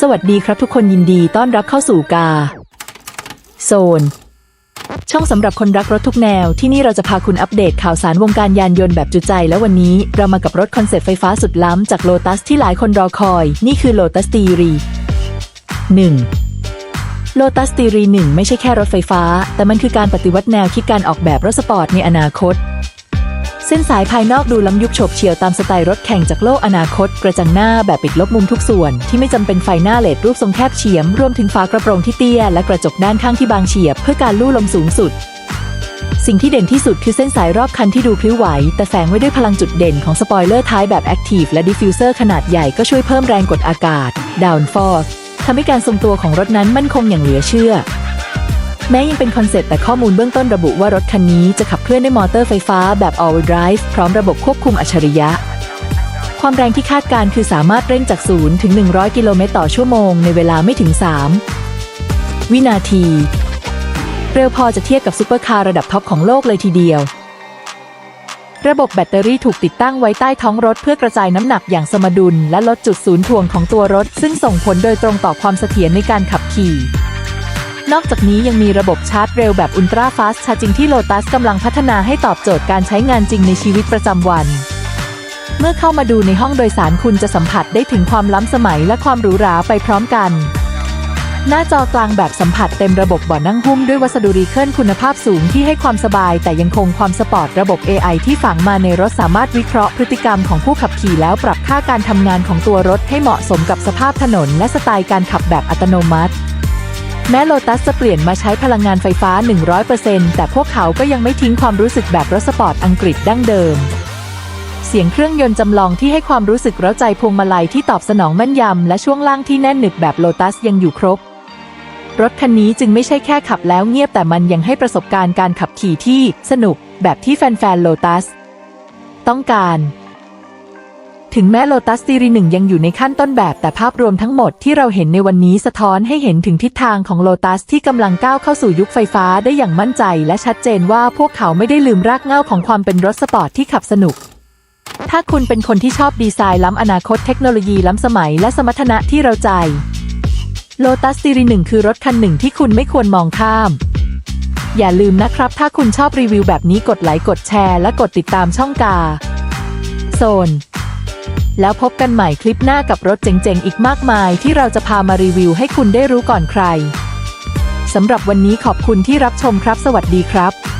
สวัสดีครับทุกคนยินดีต้อนรับเข้าสู่กา โซน ช่องสำหรับคนรักรถทุกแนวที่นี่เราจะพาคุณอัปเดตข่าวสารวงการยานยนต์แบบจุใจ และวันนี้เรามากับรถคอนเซ็ปต์ไฟฟ้าสุดล้ำจากโ o ตัสที่หลายคนรอคอย นี่คือโ o ตัสตีรี1โ o ตัสตีรี1ไม่ใช่แค่รถไฟฟ้า แต่มันคือการปฏิวัติแนวคิดการออกแบบรถสปอร์ตในอนาคต เส้นสายภายนอกดูล้ำยุคโฉบเฉี่ยวตามสไตล์รถแข่งจากโลกอนาคต กระจังหน้าแบบปิดลบมุมทุกส่วน ที่ไม่จำเป็นไฟหน้าเลดรูปทรงแคบเฉียม รวมถึงฝากระโปรงที่เตี้ย และกระจกด้านข้างที่บางเฉียบ เพื่อการลู่ลมสูงสุด สิ่งที่เด่นที่สุดคือเส้นสายรอบคันที่ดูพลิ้วไหว แต่แฝงไว้ด้วยพลังจุดเด่นของสปอยเลอร์ท้ายแบบแอคทีฟและดิฟฟิวเซอร์ขนาดใหญ่ก็ช่วยเพิ่มแรงกดอากาศดาวน์ฟอร์ทำให้การทรงตัวของรถนั้นมั่นคงอย่างเหลือเชื่อ แม้ยังเป็นคอนเซ็ปต์แต่ข้อมูลเบื้องต้นระบุว่ารถคันนี้จะขับเคลื่อนด้วยมอเตอร์ไฟฟ้าแบบ all-wheel drive พร้อมระบบควบคุมอัจฉริยะ ความแรงที่คาดการคือสามารถเร่งจาก 0 ถึง 100 กิโลเมตรต่อชั่วโมงในเวลาไม่ถึง 3 วินาที เร็วพอจะเทียบกับซุปเปอร์คาร์ระดับท็อปของโลกเลยทีเดียว ระบบแบตเตอรี่ถูกติดตั้งไว้ใต้ท้องรถเพื่อกระจายน้ำหนักอย่างสมดุล และลดจุดศูนย์ถ่วงของตัวรถ ซึ่งส่งผลโดยตรงต่อความเสถียรในการขับขี่ นอกจากนี้ยังมีระบบชาร์จเร็วแบบอุลตราฟาสชาร์จิงที่โ o ตัสกำลังพัฒนาให้ตอบโจทย์การใช้งานจริงในชีวิตประจำวัน เมื่อเข้ามาดูในห้องโดยสารคุณจะสัมผัสได้ถึงความล้ำสมัยและความหรูหราไปพร้อมกัน หน้าจอกลางแบบสัมผัสเต็มระบบเบ่อนั่งหุ้มด้วยวัสดุรีเคิลคุณภาพสูงที่ให้ความสบาย แต่ยังคงความสปอร์ตระบบ AI ที่ฝังมาในรถสามารถวิเคราะห์พฤติกรรมของผู้ขับขี่แล้วปรับค่าการทำงานของตัวรถให้เหมาะสมกับสภาพถนน และสไตล์การขับแบบอัตโนมัติ แม้โ o ตัสจะเปลี่ยนมาใช้พลังงานไฟฟ้า 100%แต่พวกเขาก็ยังไม่ทิ้งความรู้สึกแบบรถสปอร์ตอังกฤษดั้งเดิม เสียงเครื่องยนต์จำลองที่ให้ความรู้สึกเร้าใจพวงมาลัยที่ตอบสนองแม่นยำ และช่วงล่างที่แน่นหนึบแบบโ o ตัสยังอยู่ครบ รถคันนี้จึงไม่ใช่แค่ขับแล้วเงียบแต่มันยังให้ประสบการณ์การขับขี่ที่สนุกแบบที่แฟนๆโ o ตัสต้องการ ถึงแม้โ o ตัสซีรีหนึ่งยังอยู่ในขั้นต้นแบบแต่ภาพรวมทั้งหมดที่เราเห็นในวันนี้สะท้อนให้เห็นถึงทิศทางของโ o ตัสที่กำลังก้าวเข้าสู่ยุคไฟฟ้าได้อย่างมั่นใจ และชัดเจนว่าพวกเขาไม่ได้ลืมรากเหง้าของความเป็นรถสปอร์ตที่ขับสนุก ถ้าคุณเป็นคนที่ชอบดีไซน์ล้ำอนาคตเทคโนโลยีล้ำสมัยและสมรรถนะที่เราใจโ o ตัสซีรีหนึ่งคือรถคันหนึ่งที่คุณไม่ควรมองข้ามอย่าลืมนะครับ ถ้าคุณชอบรีวิวแบบนี้กดไลค์กดแชร์และกดติดตามช่องกา โซน แล้วพบกันใหม่คลิปหน้ากับรถเจ๋งๆ อีกมากมายที่เราจะพามารีวิวให้คุณได้รู้ก่อนใคร สำหรับวันนี้ขอบคุณที่รับชมครับ สวัสดีครับ